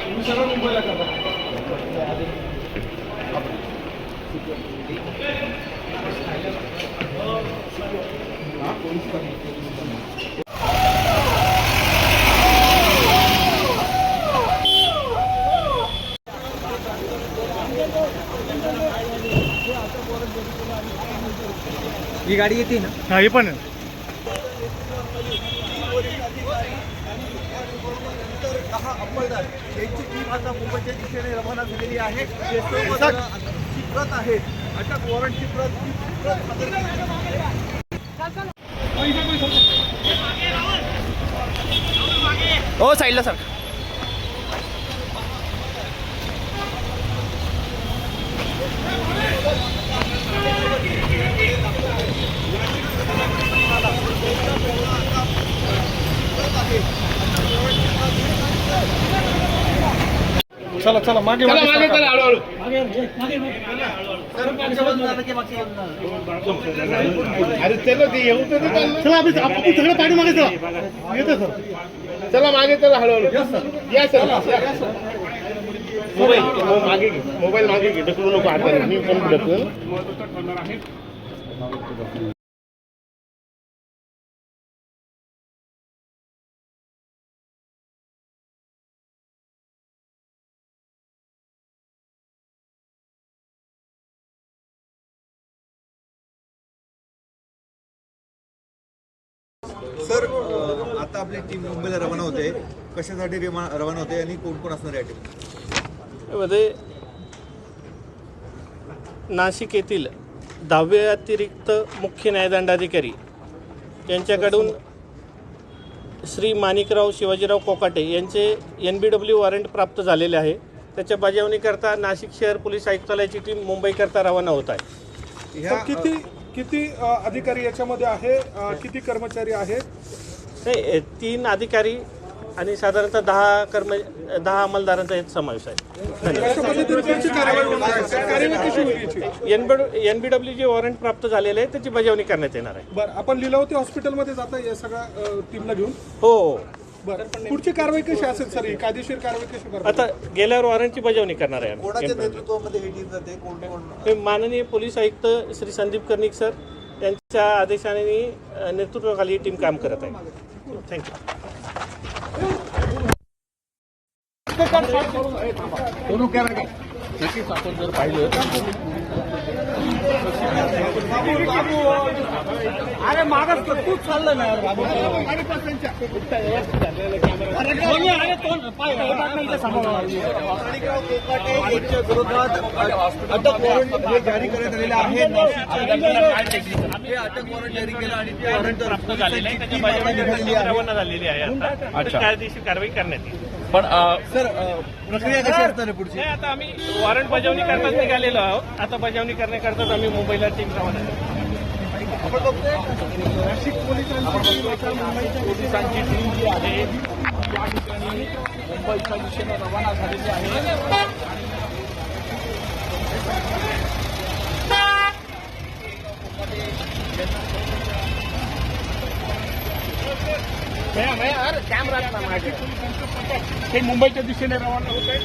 सगळं मुंबईला ही गाडी येते ना? हा हे पण आहे. तर दहा अंमलदार यांची टीम आता मुंबईच्या दिशेने रवाना झालेली आहे ते सर्व प्रत आहे अटक वॉरंटची प्रत प्रत हो साईडला सर. चला चला मागे मागे सरका. चला. आपण आपण सगळं पाठी मागे चला. येतो सर. चला मागे चला हळूहळू. या सर. मोबाईल मागे घे. मोबाईल मागे घे. ढकलू नको हाताने मी पण ढकल. सर आता आपली टीम मुंबईला रवाना होते. कशासाठी रवाना होते आणि कोण कोण असणार या टीममध्ये नाशिक येथील दहावे अतिरिक्त मुख्य न्यायदंडाधिकारी यांच्याकडून श्री माणिकराव शिवाजीराव कोकाटे यांचे एन बी डब्ल्यू वॉरंट प्राप्त झालेले आहे. त्याच्या बजावणीकरता नाशिक शहर पोलीस आयुक्तालयाची टीम मुंबईकरता रवाना होत आहे. किती किती अधिकारी याच्यामध्ये आहे? किती कर्मचारी आहेत? नाही तीन अधिकारी आणि साधारणतः दहा कर्म दहा अंमलदारांचा यात समावेश आहे. B N B W J warrant प्राप्त झालेले आहे त्याची बजावणी करण्यात येणार आहे. बरं आपण लिलावती हॉस्पिटलमध्ये जाता या सगळ्या टीमला घेऊन? हो हो. बरं पुढची कारवाई कशी असेल सर ही कायदेशीर कारवाई कशी करणार आता गेल्यावर वॉरंटची बजावणी करणार आहे कोणाच्या. नेतृत्वामध्ये ही टीम जाते कोण कोण हे माननीय पोलीस आयुक्त श्री संदीप कर्णिक सर यांच्या आदेशाने अ, नेतृत्वाखाली ही टीम काम करत आहे थँक्यू अरे मागच तूच चाललं ना यांच्या विरोधात अटक वॉरंट हे जारी करण्यात आलेलं आहे. हे अटक वॉरंट जारी केलं आणि ते वॉरंट प्राप्त झालेलं आहे. त्याची बजावणी रवाना झालेली आहे. आता. तर कायदेशीर कारवाई करण्यात येईल. सर अ, प्रक्रिया कशी असणार पुढची? आता आम्ही वॉरंट बजावणी करताच निघालेलो आहोत. आता बजावणी करण्याकरताच आम्ही मुंबईला टीम बघतोय नाशिक पोलिसांची पोलिसांची टीम जी आहे या ठिकाणी मुंबईच्या दिशेने रवाना झालेली आहे. कॅमेरा ना माझे मुंबईच्या दिशेने रवाना होत आहे.